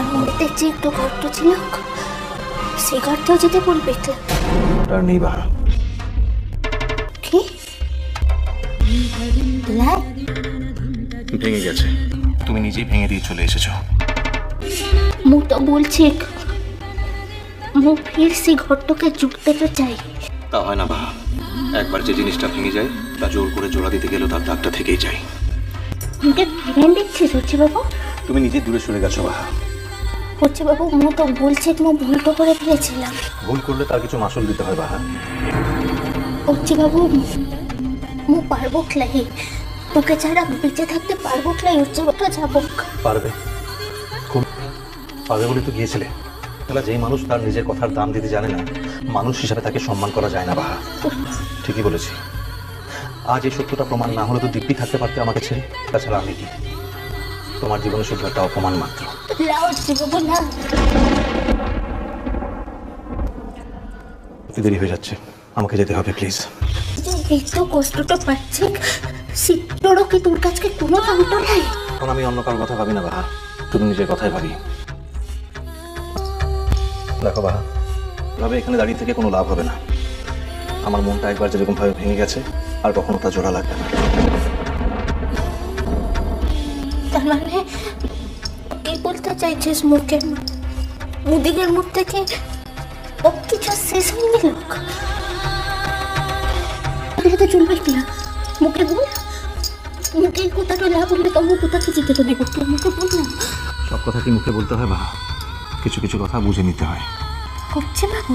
তার মধ্যে যে একটু গর্ত ছিল সে গর্তেও যেতে বলবে তো। ওটা আর নেই বাহা কি? ভেঙে গেছে। তুমি নিজেই ভেঙে দিয়ে চলে এসেছ। মু তো বলছি মু ফির সে ঘরটাকে জুড়তে তো চাই। তা হয় না বাহা। একবার যে জিনিসটা ভেঙে যায় তা জোর করে জোড়া দিতে গেলেও তার দাগটা থেকেই যায়। মুখে ফিরেন দিচ্ছি সচি বাবু। তুমি নিজে দূরে সরে গেছো বাহা। সচি বাবু মু তো বলছি তোমার ভুল তো করে ফেলেছিলাম। ভুল করলে তার কিছু মাসুল দিতে হয় বাহা সচি বাবু মু পারব খেলাই তোকে ছাড়া বেঁচে থাকতে পারব খেলাই উচ্চ কথা যাব। পারবে। খুব পারবে বলে তো গিয়েছিলে। তাহলে যেই মানুষ তার নিজের কথার দাম দিতে জানে না মানুষ হিসাবে তাকে সম্মান করা যায় না বাহা ঠিকই বলেছি। আজ এই সত্যটা প্রমাণ না হলে তো দিব্যি থাকতে পারতে আমাকে ছেড়ে। তাছাড়া আমি কি? তোমার জীবনে শুধু একটা অপমান মাত্র। দেরি হয়ে যাচ্ছে। আমাকে যেতে হবে প্লিজ এই তো কষ্টটা পাচ্ছি শীতটারও কি তোর কাছে কোনো দামটা নাই? এখন আমি অন্য কারোর কথা ভাবি না বাহা। শুধু নিজের কথাই ভাবি। দেখো বাহা ভাবে এখানে দাঁড়িয়ে থেকে কোনো লাভ হবে না। আমার মনটা একবার যেরকম ভাবে ভেঙে গেছে আর কখনো তা জোড়া লাগবে না। তার মানে বলতে চাইছিস মুখের মুদিকের মুখ থেকে ও কিছু শেষ হয়ে গেল তাহলে তো চলবে কি না? মুখে বল। মুখে কোথাটা না বললে তো মুখ কোথাকে যেতে তো দেবো তোর মুখে বল না। সব কথা কি মুখে বলতে হয় বাহা কিছু কিছু কথা বুঝে নিতে হয়। করছে বাবু